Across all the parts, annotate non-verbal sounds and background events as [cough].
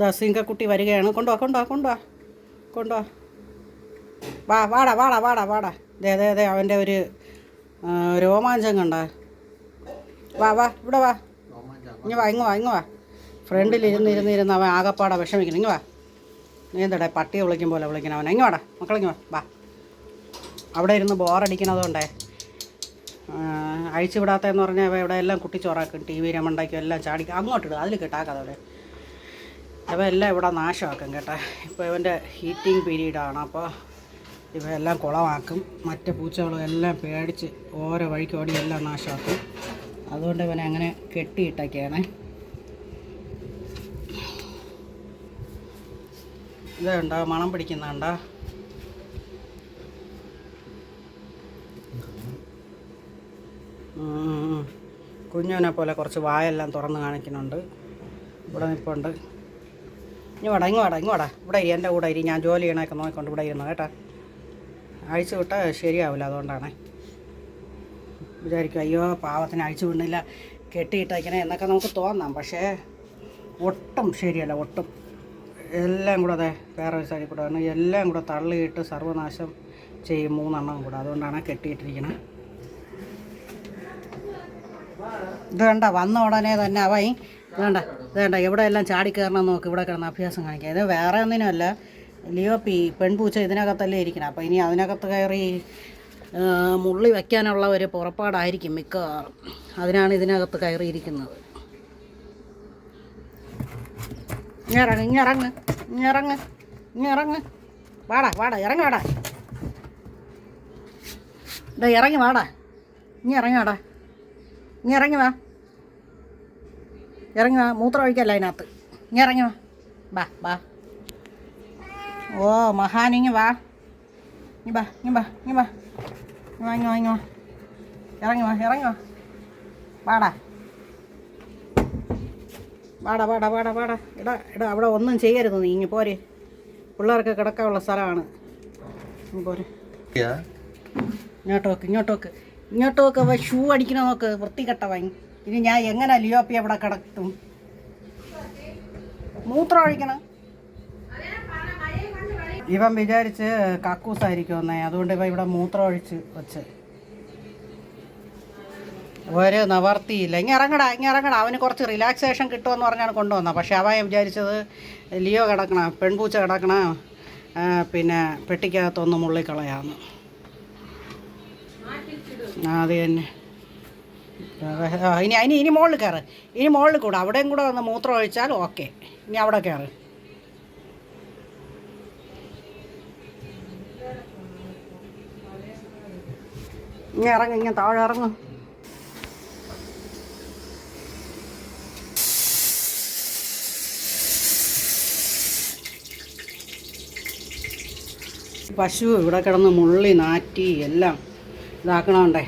ദാ സിങ്കക്കുട്ടി വരികയാണ്. കൊണ്ടുവാ കൊണ്ടുവാ കൊണ്ടുവാ കൊണ്ടുവാ. വാ വാടാ വാടാ വാടാ വാടാ. ദേ ദേ ദേ അവന്റെ ഒരു രോമാഞ്ചം കണ്ട. വാ വാ ഇവിടെ വാ. ഇങ്ങ് വാ ഇങ്ങ് വാ ഇങ്ങ് വാ. ഫ്രണ്ടിൽ ഇരുന്ന് ഇരുന്ന് ഇരുന്ന് അവൻ ആകപ്പാടെ വിഷമിക്കണം ഇങ്ങ് വാ. നീ എന്താടേ പട്ടിയെ വിളിക്കും പോലെ വിളിക്കണം അവനെ. ഇങ്ങ് വാടാ മക്കളിങ്ങ് വാ വാ. അവിടെ ഇരുന്ന് ബോറടിക്കണതുകൊണ്ടേ അഴിച്ചുവിടാത്തതെന്ന് പറഞ്ഞാൽ ഇവിടെ എല്ലാം കുട്ടിച്ചോറാക്കും. ടി വി രമണ്ടാക്കും എല്ലാം ചാടിക്കും അങ്ങോട്ടിടും. അതിൽ കിട്ടാക്കാതെ അവിടെ. എല്ലാം ഇവിടെ നാശമാക്കും കേട്ടോ. ഇപ്പോൾ ഇവന്റെ ഹീറ്റിംഗ് പീരീഡാണ് അപ്പോൾ ഇവയെല്ലാം കുളമാക്കും. മറ്റു പൂച്ചകളും എല്ലാം പേടിച്ച് ഓരോ വഴിക്ക് ഓടി എല്ലാം നാശമാക്കും. അതുകൊണ്ട് ഇവനെ അങ്ങനെ കെട്ടിയിട്ടൊക്കെയാണ്. ഇതുണ്ടോ മണം പിടിക്കുന്നുണ്ടോ. കുഞ്ഞുവിനെ പോലെ കുറച്ച് വായെല്ലാം തുറന്ന് കാണിക്കുന്നുണ്ട്. ഇവിടെ നിൽപ്പുണ്ട് ഇങ്ങ് വട ഇങ്ങ് വാടാ ഇങ്ങ് വാടാ. ഇവിടെ ഇരി എന്റെ കൂടെ ഇരി. ഞാൻ ജോലി ചെയ്യണമൊക്കെ നോക്കിക്കൊണ്ട് ഇവിടെ ഇരുന്നു കേട്ടാ. അഴിച്ചു വിട്ടാൽ ശരിയാവില്ല അതുകൊണ്ടാണ്. വിചാരിക്കും അയ്യോ പാവത്തിന് അഴിച്ചു വിടുന്നില്ല കെട്ടിയിട്ടേക്കണേ എന്നൊക്കെ നമുക്ക് തോന്നാം. പക്ഷേ ഒട്ടും ശരിയല്ല ഒട്ടും. എല്ലാം കൂടെ അതെ വേറെ ഒരു സൈഡിൽ കൂടെ എല്ലാം കൂടെ തള്ളിയിട്ട് സർവനാശം ചെയ്യും മൂന്നെണ്ണം കൂടെ. അതുകൊണ്ടാണ് കെട്ടിയിട്ടിരിക്കുന്നത് ഇത് വേണ്ട വന്ന ഉടനെ തന്നെ അവൻ ഇത് കണ്ട എവിടെ എല്ലാം ചാടി കയറണം നോക്ക് ഇവിടെ കിടന്ന് അഭ്യാസം കാണിക്കുക ഇത് വേറെ ഒന്നിനുമല്ല. ലിയോപ്പി പെൺപൂച്ച ഇതിനകത്തല്ലേ ഇരിക്കണം. അപ്പോൾ ഇനി അതിനകത്ത് കയറി മുള്ളി വയ്ക്കാനുള്ള ഒരു പുറപ്പാടായിരിക്കും മിക്കവാറും. അതിനാണ് ഇതിനകത്ത് കയറിയിരിക്കുന്നത്. ഇറങ്ങ് ഇറങ്ങ് ഇറങ്ങ് ഇറങ്ങ് വാടാ വാടാ ഇറങ്ങി വാടാ. ഇതാ ഇറങ്ങി വാടാ. ഇനി ഇറങ്ങി വാടാ. ഇനി വാ. ഇറങ്ങി മൂത്രം ഒഴിക്കല്ല അതിനകത്ത്. ഇനി ഇറങ്ങി വാ. ബാ ബാ. ഓ മഹാനിങ്ങി വാ. ഇനി ബാ ഇനി ബാ ഇനി വാ വാ ഇനി വാ. ഇറങ്ങി വാ ഇറങ്ങി വാ. വാടാ. വാടാ വാടാ വാടാ വാടാ. ഇടാ ഇടാ അവിടെ ഒന്നും ചെയ്യരുത് നീ. ഇങ്ങ പോരെ. പിള്ളേർക്ക് കിടക്കാനുള്ള സ്ഥലമാണ്. ഇങ്ങ് പോരെ. ഇങ്ങോട്ട് നോക്ക്. ഇങ്ങോട്ട് നോക്ക് ഇങ്ങോട്ട് നോക്ക് അവ ഷൂ അടിക്കണ നോക്ക് വൃത്തികെട്ടവൻ. ഇനി ഞാൻ എങ്ങനെ ലിയോപ്പി അവിടെ കിടത്തും മൂത്രം ഒഴിക്കണം. ഇവൻ വിചാരിച്ച് കക്കൂസായിരിക്കും ഒന്നേ അതുകൊണ്ട് ഇവ ഇവിടെ മൂത്രം ഒഴിച്ച് വെച്ച്. ഒരു നിവർത്തിയില്ല. ഇങ്ങനെ ഇറങ്ങടാ ഇങ്ങനെ ഇറങ്ങടാ. അവന് കുറച്ച് റിലാക്സേഷൻ കിട്ടുമെന്ന് പറഞ്ഞാണ് കൊണ്ടുവന്നത്. പക്ഷേ അവൻ വിചാരിച്ചത് ലിയോ കിടക്കണം പെൺപൂച്ച കിടക്കണം പിന്നെ പെട്ടിക്കകത്തൊന്ന് മുള്ളിക്കളയാമെന്ന് അത് തന്നെ. ഇനി ഇനി ഇനി മുകളിൽ കയറ് ഇനി മുകളിൽ കൂടെ. അവിടെയും കൂടെ വന്ന് മൂത്രം ഒഴിച്ചാൽ ഓക്കെ. ഇനി അവിടെ കയറ് ഇങ്ങനെ ഇറങ്ങും ഇങ്ങനെ താഴെ ഇറങ്ങും. പശു ഇവിടെ കിടന്ന് മുള്ളി നാറ്റി എല്ലാം. ഇതാക്കണമുണ്ടേ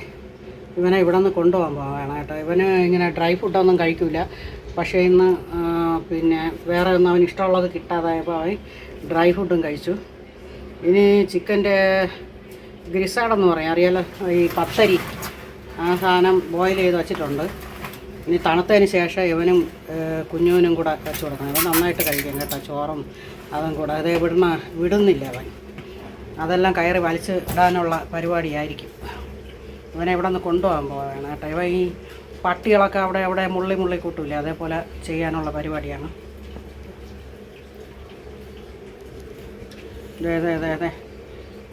ഇവനെ ഇവിടെ നിന്ന് കൊണ്ടുപോകാൻ പോകണം കേട്ടോ. ഇവന് ഇങ്ങനെ ഡ്രൈ ഫുഡൊന്നും കഴിക്കില്ല പക്ഷേ ഇന്ന് പിന്നെ വേറെ ഒന്നും അവന് ഇഷ്ടമുള്ളത് കിട്ടാതായപ്പോൾ അവൻ ഡ്രൈ ഫുഡും കഴിച്ചു. ഇനി ചിക്കന്റെ ഗ്രിസാഡെന്ന് പറയും. അറിയാലോ? ഈ പത്തരി ആ സാധനം ബോയിൽ ചെയ്ത് വച്ചിട്ടുണ്ട്. ഇനി തണുത്തതിന് ശേഷം ഇവനും കുഞ്ഞുവിനും കൂടെ വെച്ച് കൊടുക്കണം. ഇവൻ നന്നായിട്ട് കഴിക്കും കേട്ടോ. ചോറും അതും കൂടെ. അതേ വിടുന്ന വിടുന്നില്ല അവൻ. അതെല്ലാം കയറി വലിച്ച് ഇടാനുള്ള പരിപാടിയായിരിക്കും. ഇവനെ ഇവിടെ നിന്ന് കൊണ്ടുപോകാൻ പോവാണ് കേട്ടോ. ഇവ ഈ പട്ടികളൊക്കെ അവിടെ അവിടെ മുള്ളി മുള്ളി കൂട്ടൂലേ? അതേപോലെ ചെയ്യാനുള്ള പരിപാടിയാണ്. അതെ അതെ അതെ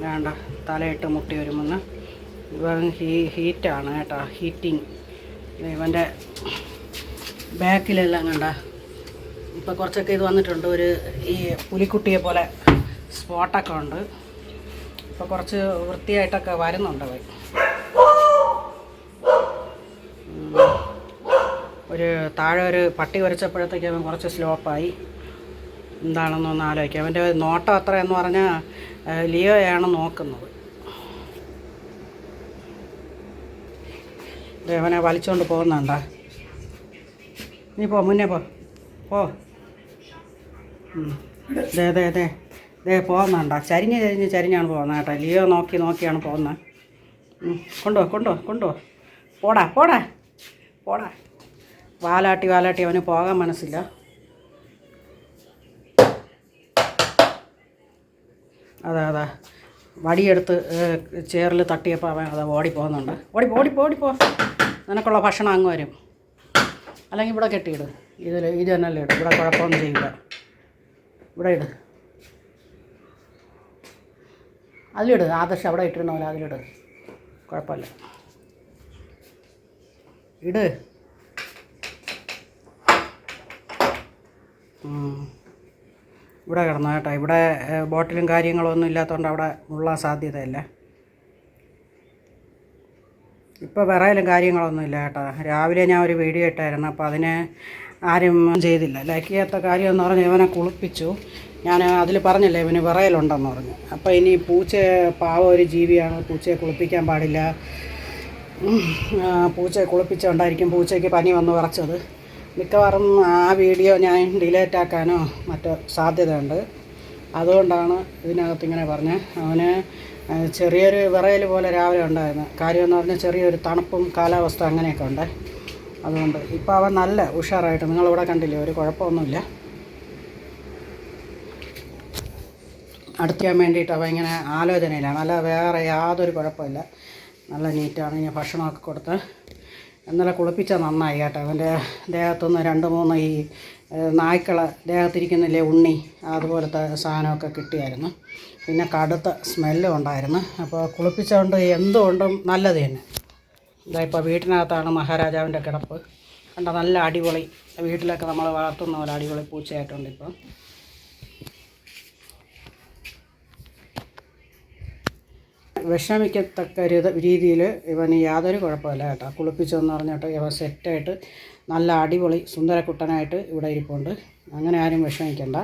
വേണ്ട തലയിട്ട് മുട്ടി വരുമെന്ന് ഇവൻ ഹീ ഹീറ്റാണ് കേട്ടോ ഹീറ്റിങ്. ഇവന്റെ ബാക്കിലെല്ലാം കണ്ട. ഇപ്പോൾ കുറച്ചൊക്കെ ഇത് വന്നിട്ടുണ്ട്. ഒരു ഈ പുലിക്കുട്ടിയെ പോലെ സ്പോട്ടൊക്കെ ഉണ്ട്. ഇപ്പോൾ കുറച്ച് വൃത്തിയായിട്ടൊക്കെ വരുന്നുണ്ട് അവൻ. ഒരു താഴെ ഒരു പട്ടി വരച്ചപ്പോഴത്തേക്ക് അവൻ കുറച്ച് സ്ലോപ്പായി. എന്താണെന്നൊന്ന് ആലോചിക്കുക അവന്റെ നോട്ടം അത്ര എന്ന് പറഞ്ഞാൽ ലിയോയാണ് നോക്കുന്നത്. ദേവനെ വലിച്ചുകൊണ്ട് പോകുന്നുണ്ടോ. നീ പോ മുന്നേ പോ. പോ. ദേ ദേ ദേ. ദേ പോകുന്നുണ്ടോ. ചരിഞ്ഞ് ചരിഞ്ഞ് ചരിഞ്ഞാണ് പോകുന്നത് കേട്ടോ. ലിയോ നോക്കി നോക്കിയാണ് പോകുന്നത്. കൊണ്ടുപോ കൊണ്ടുപോ കൊണ്ടുപോ. പോടാ പോടാ. പോടാ. വാലാട്ടി വാലാട്ടി അവന് പോകാൻ മനസ്സില്ല. അതാ അതാ. വടിയെടുത്ത് ചേറിൽ തട്ടിയപ്പോൾ അവൻ അത് ഓടിപ്പോകുന്നുണ്ട് ഓടി ഓടി ഓടിപ്പോ നിനക്കുള്ള ഭക്ഷണം അങ്ങ് വരും. അല്ലെങ്കിൽ ഇവിടെ കെട്ടിയിട്. ഇതിൽ ഇത് തന്നെയല്ലേ ഇടും. ഇവിടെ കുഴപ്പമൊന്നും ചെയ്യില്ല. ഇവിടെ ഇട്. അതിലിട്. ആദർശം അവിടെ ഇട്ടിരുന്ന അതിലിട്. കുഴപ്പമില്ല. ഇട്. ഇവിടെ കിടന്നു കേട്ടോ. ഇവിടെ ബോട്ടിലും കാര്യങ്ങളൊന്നും ഇല്ലാത്തതുകൊണ്ട് അവിടെ ഉള്ള സാധ്യതയില്ല? ഇപ്പോൾ വിറയിലും കാര്യങ്ങളൊന്നും ഇല്ല കേട്ടോ. രാവിലെ ഞാൻ ഒരു വീഡിയോ ഇട്ടായിരുന്നു. അപ്പോൾ അതിനെ ആരും ചെയ്തില്ല. ലൈക്ക് ചെയ്യാത്ത കാര്യം എന്ന് പറഞ്ഞ് ഇവനെ കുളിപ്പിച്ചു. ഞാൻ അതിൽ പറഞ്ഞില്ലേ ഇവന് വിറയലുണ്ടെന്ന് പറഞ്ഞു. അപ്പോൾ ഇനി പൂച്ച പാവ ഒരു ജീവിയാണ്. പൂച്ചയെ കുളിപ്പിക്കാൻ പാടില്ല. പൂച്ചയെ കുളിപ്പിച്ചുകൊണ്ടായിരിക്കും പൂച്ചയ്ക്ക് പനി വന്ന് വിറച്ചത്. മിക്കവാറും ആ വീഡിയോ ഞാൻ ഡിലേറ്റ് ആക്കാനോ മറ്റോ സാധ്യതയുണ്ട്. അതുകൊണ്ടാണ് ഇതിനകത്ത് ഇങ്ങനെ പറഞ്ഞത്. അവന് ചെറിയൊരു വിറയൽ പോലെ രാവിലെ ഉണ്ടായിരുന്നു. കാര്യമെന്ന് പറഞ്ഞാൽ ചെറിയൊരു തണുപ്പും കാലാവസ്ഥ അങ്ങനെയൊക്കെ ഉണ്ട്. അതുകൊണ്ട് ഇപ്പോൾ അവൻ നല്ല ഉഷാറായിട്ട് നിങ്ങളിവിടെ കണ്ടില്ലേ ഒരു കുഴപ്പമൊന്നുമില്ല. അടുത്തിക്കാൻ വേണ്ടിയിട്ട് അവൻ ഇങ്ങനെ ആലോചനയിലാണ്. അല്ല വേറെ യാതൊരു കുഴപ്പമില്ല. നല്ല നീറ്റാണ്. ഇനി ഭക്ഷണമൊക്കെ കൊടുത്ത് ഇന്നലെ കുളിപ്പിച്ച നന്നായി കേട്ടോ. അവന്റെ ദേഹത്തുനിന്ന് രണ്ട് മൂന്ന് ഈ നായ്ക്കളെ ദേഹത്തിരിക്കുന്നില്ലേ ഉണ്ണി അതുപോലത്തെ സാധനമൊക്കെ കിട്ടിയായിരുന്നു. പിന്നെ കടുത്ത സ്മെല്ലും ഉണ്ടായിരുന്നു. അപ്പോൾ കുളിപ്പിച്ചുകൊണ്ട് എന്തുകൊണ്ടും നല്ലത് തന്നെ. ഇതാ ഇപ്പോൾ വീട്ടിനകത്താണ് മഹാരാജാവിന്റെ കിടപ്പ്. കണ്ട നല്ല അടിപൊളി വീട്ടിലൊക്കെ നമ്മൾ വളർത്തുന്ന പോലെ അടിപൊളി പൂച്ചയായിട്ടുണ്ട് ഇപ്പം വിഷമിക്കത്തക്ക രീതിയിൽ ഇവന് യാതൊരു കുഴപ്പമില്ല കേട്ടോ. കുളിപ്പിച്ചെന്ന് പറഞ്ഞിട്ട് ഇവ സെറ്റായിട്ട് നല്ല അടിപൊളി സുന്ദരക്കുട്ടനായിട്ട് ഇവിടെ ഇരിപ്പുണ്ട്. അങ്ങനെ ആരും വിഷമിക്കണ്ട.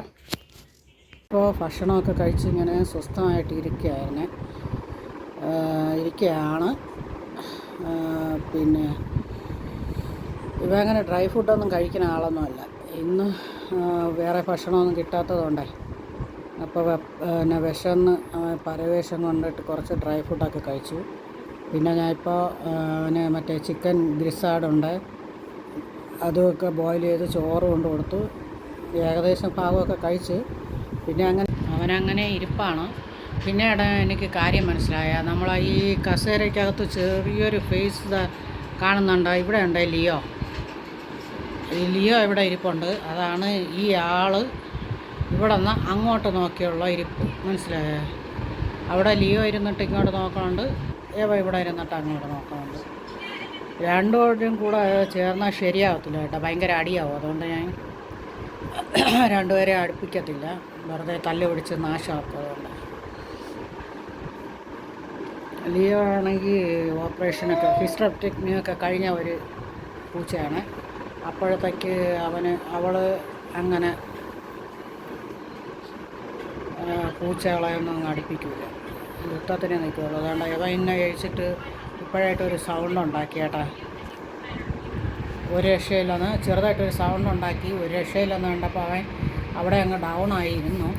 ഇപ്പോൾ ഭക്ഷണമൊക്കെ കഴിച്ച് ഇങ്ങനെ സ്വസ്ഥമായിട്ട് ഇരിക്കുകയായിരുന്നു. ഇരിക്കുകയാണ്. പിന്നെ ഇവ അങ്ങനെ ഡ്രൈ ഫുഡൊന്നും കഴിക്കുന്ന ആളൊന്നുമല്ല ഇന്ന് വേറെ ഭക്ഷണമൊന്നും കിട്ടാത്തതുകൊണ്ടേ അപ്പോൾ പിന്നെ വിശന്ന് പരവേഷം കൊണ്ടിട്ട് കുറച്ച് ഡ്രൈ ഫുഡൊക്കെ കഴിച്ചു. പിന്നെ ഞാനിപ്പോൾ പിന്നെ മറ്റേ ചിക്കൻ ഗ്രിസാഡുണ്ട്. അതുമൊക്കെ ബോയിൽ ചെയ്ത് ചോറ് കൊണ്ട് കൊടുത്തു. ഏകദേശം ഭാഗമൊക്കെ കഴിച്ച്. പിന്നെ അങ്ങനെ അവനങ്ങനെ ഇരിപ്പാണ്. പിന്നീട് എനിക്ക് കാര്യം മനസ്സിലായ. നമ്മൾ ഈ കസേരയ്ക്കകത്ത് ചെറിയൊരു ഫേസ് കാണുന്നുണ്ട്? ഇവിടെ ഉണ്ട് ലിയോ? ലിയോ ഇവിടെ ഇരിപ്പുണ്ട്. അതാണ് ഈ ആൾ ഇവിടെ നിന്ന് അങ്ങോട്ട് നോക്കിയുള്ള ഇരിപ്പ്. മനസ്സിലായോ? അവിടെ ലിയോ ഇരുന്നിട്ട് ഇങ്ങോട്ട് നോക്കണുണ്ട് ഏവ ഇവിടെ ഇരുന്നിട്ട് അങ്ങോട്ട് നോക്കണുണ്ട് രണ്ടുപേരും കൂടെ ചേർന്നാൽ ശരിയാവത്തില്ല കേട്ടോ. ഭയങ്കര അടിയാവും. അതുകൊണ്ട് ഞാൻ [coughs] രണ്ടുപേരെ അടുപ്പിക്കത്തില്ല. വെറുതെ തല്ല് പിടിച്ച് നാശമാക്കുന്നുണ്ട്. ലിയോ ആണെങ്കിൽ ഓപ്പറേഷനൊക്കെ ഹിസ്റ്ററപ്റ്റിക്നിയൊക്കെ കഴിഞ്ഞ ഒരു പൂച്ചയാണ്. അപ്പോഴത്തേക്ക് അവന് അവൾ അങ്ങനെ പൂച്ചകളെയൊന്നും അടുപ്പിക്കില്ല യുദ്ധത്തിനെ നിൽക്കുള്ളൂ. അതുകൊണ്ട് ഇവ ഇന്നെ കഴിച്ചിട്ട് ഇപ്പോഴായിട്ടൊരു സൗണ്ട് ഉണ്ടാക്കിയേട്ടാ ഒരു രക്ഷയില്ലെന്ന് ചെറുതായിട്ടൊരു സൗണ്ട് ഉണ്ടാക്കി ഒരു രക്ഷയില്ലെന്ന് കണ്ടപ്പോൾ അവൻ അവിടെ അങ്ങ് ഡൗൺ ആയിരുന്നു